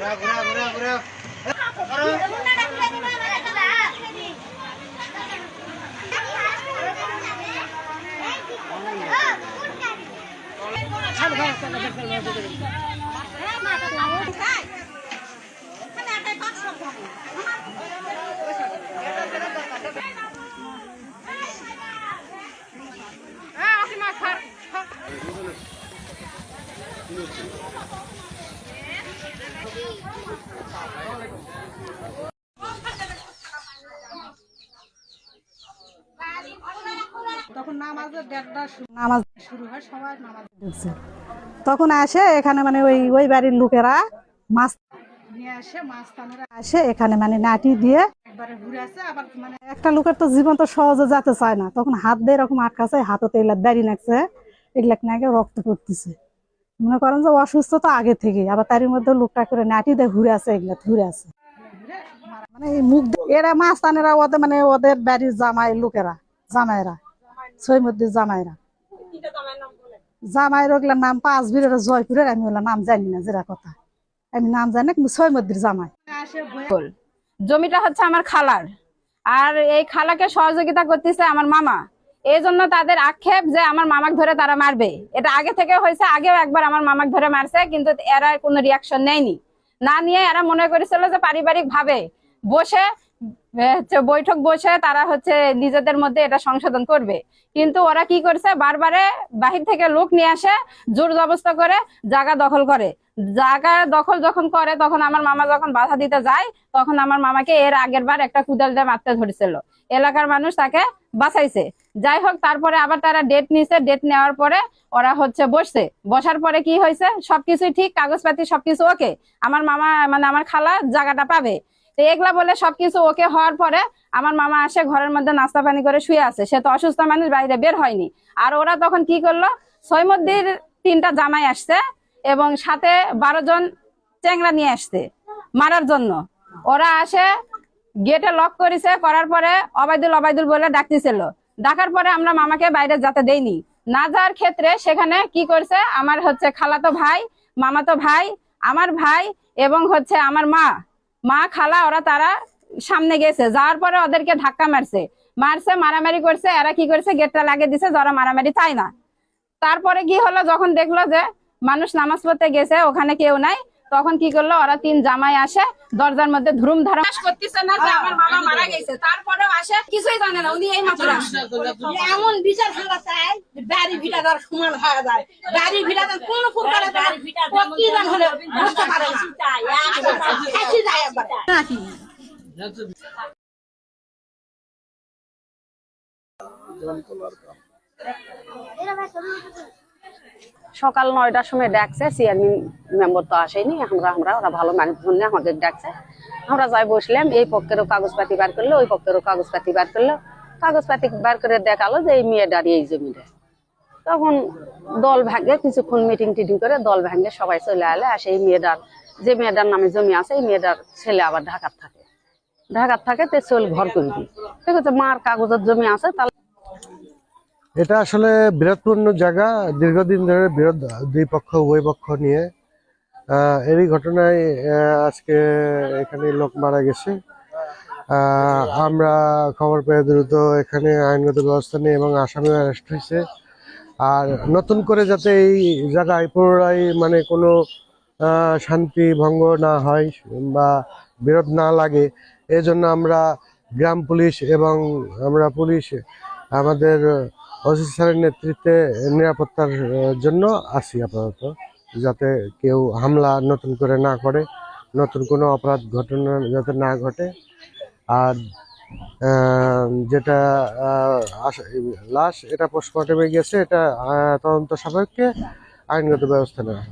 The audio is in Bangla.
তখন নামাজের দেড়টা নামাজ শুরু হয় সবাই নামাজ। তখন আসে এখানে মানে ওই ওই বাড়ির লোকেরা মাছ নিয়ে আসে মাছ আসে এখানে মানে নাটি দিয়ে। মানে একটা লোকের তো জীবন তো সহজে যেতে চায় না। তখন হাত দিয়ে এরকম আটকাছে হাততে এগুলা দাঁড়িয়ে নাকছে। এগুলা নাকে রক্ত পড়তেছে। মনে করেন যে অসুস্থ তো আগে থেকে আবার তারই মধ্যে লোকটা করে নাটি দিয়ে ঘুরে আছে এগুলা ঘুরে আছে মানে এই মুখ এরা মাছ তানেরা ওদের মানে ওদের বাড়ির জামাই লোকেরা জামাইরা মধ্যে জামাইরা। জামাইয়ের ওগুলার নাম পাঁচ বীরের জয়পুরের, আমি ওগুলা নাম জানি না, যেটা কথা। আমি নাম জানি না, কিন্তু জামাই। জমিটা হচ্ছে আমার খালার। আর এই খালাকে সহযোগিতা করতেছে আমার মামা। এই জন্য তাদের আক্ষেপ যে আমার মামাক ধরে তারা মারবে। এটা আগে থেকে হয়েছে, আগেও একবার আমার মামাক ধরে মারছে, কিন্তু এরা কোনো রিয়াকশন নেয়নি। না নিয়ে এরা মনে করেছিল যে পারিবারিক ভাবে বসে বৈঠক বসে তারা হচ্ছে নিজেদের মধ্যে এটা সংশোধন করবে। কিন্তু ওরা কি করছে? বারবারে বাহির থেকে লোক নিয়ে আসে, জোর জবস্তা করে, জায়গা দখল করে। জায়গা দখল যখন করে, তখন আমার মামা যখন বাধা দিতে যায়, তখন আমার মামাকে এর আগের বার একটা কুদাল দিয়ে মারতে ধরেছিল। এলাকার মানুষ তাকে বাঁচাইছে। যাই হোক, তারপরে আবার তারা ডেট নিছে। ডেট নেওয়ার পরে ওরা হচ্ছে বসছে। বসার পরে কি হয়েছে? সবকিছুই ঠিক, কাগজপাতি সবকিছু ওকে আমার মামা মানে আমার খালা জায়গাটা পাবে। তো এগুলা বলে সবকিছু ওকে হওয়ার পরে আমার মামা আসে, ঘরের মধ্যে নাস্তা পানি করে শুয়ে আছে। সে তো অসুস্থ মানুষ, বাইরে বের হয়নি। আর ওরা তখন কি করল? সৈমদ্দির তিনটা জামাই আসছে এবং সাথে বারো জন চেংড়া নিয়ে আসছে মারার জন্য। ওরা আসে গেটে লক করেছে, করার পরে অবায়দুল অবায়দুল বলে ডাকতেছিল। ডাকার পরে আমরা মামাকে বাইরে যাতে দেইনি। না যাওয়ার ক্ষেত্রে সেখানে কি করছে? আমার হচ্ছে খালাতো ভাই, মামাতো ভাই, আমার ভাই এবং হচ্ছে আমার মা। মা, খালা, ওরা তারা সামনে গেছে। যাওয়ার পরে ওদেরকে ধাক্কা মারছে। মারছে, মারামারি করছে, এরা কি করছে? গেটটা লাগিয়ে দিছে, যারা মারামারি তাই না। তারপরে কি হলো? যখন দেখল যে মানুষ নামাজ পড়তে গেছে, ওখানে কেউ নাই। তখন কি করল? ওরা তিন জামাই আসে দরজার মধ্যে ধুরুম ধারাম করতেছে না যে আমার মামা মারা গেছে। তারপরেও আসে কিছুই জানে না উনি এই মাত্র এমন বিচার হওয়া চাই বাড়ি ভিটা তার সমান হয়ে যায়। বাড়ি ভিটা তার কোন প্রকারে তার প্রতিদান হলে বুঝতে পারে না। ফাঁসি যায় একবার। সকাল নয়টার সময় ডাকছে চেয়ারম্যান মেম্বার তো আসেনি, আমরা আমরা, ওরা ভালো মানুষ জন্য আমাদের ডাকছে। আমরা যাই বসলাম, এই পক্ষেরও কাগজপাতি বার করল, ওই পক্ষেরও কাগজপাতি বার করল। কাগজপাতি বার করে দেখাল যে এই মেয়ে দাঁড়িয়ে এই জমিটা। তখন দল ভাঙে, কিছুক্ষণ মিটিং টিটিং করে দল ভাঙে, সবাই চলে আলে আর সেই মেয়েটার, যে মেয়েটার নামে জমি আছে, এই মেয়েটার ছেলে আবার ঢাকার থাকে। ঢাকার থাকে, তে চল ঘর করবি। ঠিক আছে মার কাগজের জমি আছে, তাহলে এটা আসলে বিরোধপূর্ণ জায়গা। দীর্ঘদিন ধরে বিরোধ দুই পক্ষ উভয় পক্ষ নিয়ে এরই ঘটনায় আজকে এখানে লোক মারা গেছে। আমরা খবর পেয়ে দ্রুত এখানে আইনগত ব্যবস্থা নিয়ে এবং আসামিও অ্যারেস্ট হয়েছে। আর নতুন করে যাতে এই জায়গায় পুনরায় মানে কোনো শান্তি ভঙ্গ না হয় বা বিরোধ না লাগে, এজন্য আমরা গ্রাম পুলিশ এবং আমরা পুলিশ, আমাদের ওসি স্যারের নেতৃত্বে নিরাপত্তার জন্য আসি আপাতত যাতে কেউ হামলা নতুন করে না করে, নতুন কোনো অপরাধ ঘটনা যাতে না ঘটে আর যেটা লাশ, এটা পোস্টমর্টমে গেছে এটা তদন্ত সাপেক্ষে আইনগত ব্যবস্থা নেওয়া।